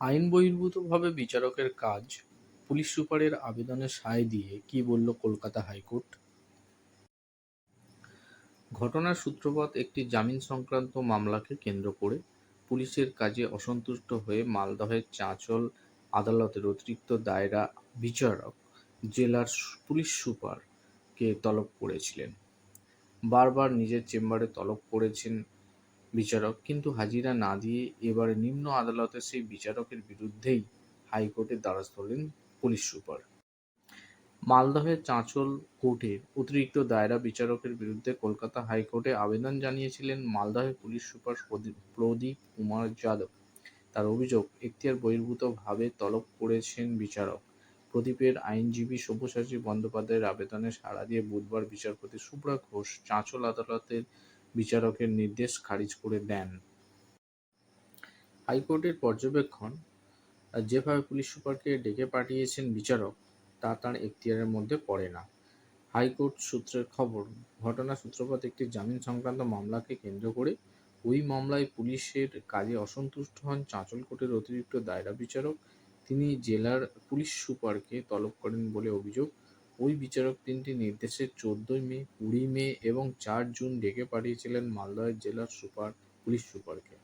আইন বহির্ভূতভাবে বিচারকের কাজ পুলিশ সুপারের আবেদনে সায় দিয়ে কী বলল কলকাতা হাইকোর্ট? ঘটনার সূত্রপাত একটি জামিন সংক্রান্ত মামলাকে কেন্দ্র করে পুলিশের কাজে অসন্তুষ্ট হয়ে মালদহের চাঁচল আদালতের অতিরিক্ত দায়রা বিচারক জেলার পুলিশ সুপারকে তলব করেছিলেন। বারবার নিজের চেম্বারে তলব করেছেন বিচারক। কিন্তু হাজিরা না দিয়ে এবারে নিম্ন আদালতে সেই বিচারকের বিরুদ্ধেই হাইকোর্টের দ্বারস্থ হলেন পুলিশ সুপার। মালদহের চাঁচল কোর্টের অতিরিক্ত দায়রা বিচারকের বিরুদ্ধে কলকাতা হাইকোর্টে আবেদন জানিয়েছিলেন মালদহের পুলিশ সুপার প্রদীপ- কুমার যাদব। তার অভিযোগ, এখতিয়ার বহির্ভূতভাবে তলব করেছেন বিচারক। প্রদীপের আইনজীবী সব্যসাচী বন্দ্যোপাধ্যায়ের আবেদনে সাড়া দিয়ে বুধবার বিচারপতি সুব্রা ঘোষ চাঁচল আদালতের বিচারকের নির্দেশ খারিজ করে দেন। হাইকোর্টের পর্যবেক্ষণ, যেভাবে পুলিশ সুপারকে ডেকে পাঠিয়েছেন বিচারক, তা তাঁর এখতিয়ারের মধ্যে পড়ে না। হাইকোর্ট সূত্রের খবর ঘটনা সূত্রপাত একটি জামিন সংক্রান্ত মামলাকে কেন্দ্র করে ওই মামলায় পুলিশের কাজে অসন্তুষ্ট হন চাঁচলকোটের অতিরিক্ত দায়রা বিচারক। তিনি জেলার পুলিশ সুপারকে তলব করেন বলে অভিযোগ ওই বিচারক তিনটি নির্দেশে চোদ্দই মে, কুড়ি মে এবং চার জুন ডেকে পাঠিয়েছিলেন মালদহের জেলার সুপার, পুলিশ সুপারকে।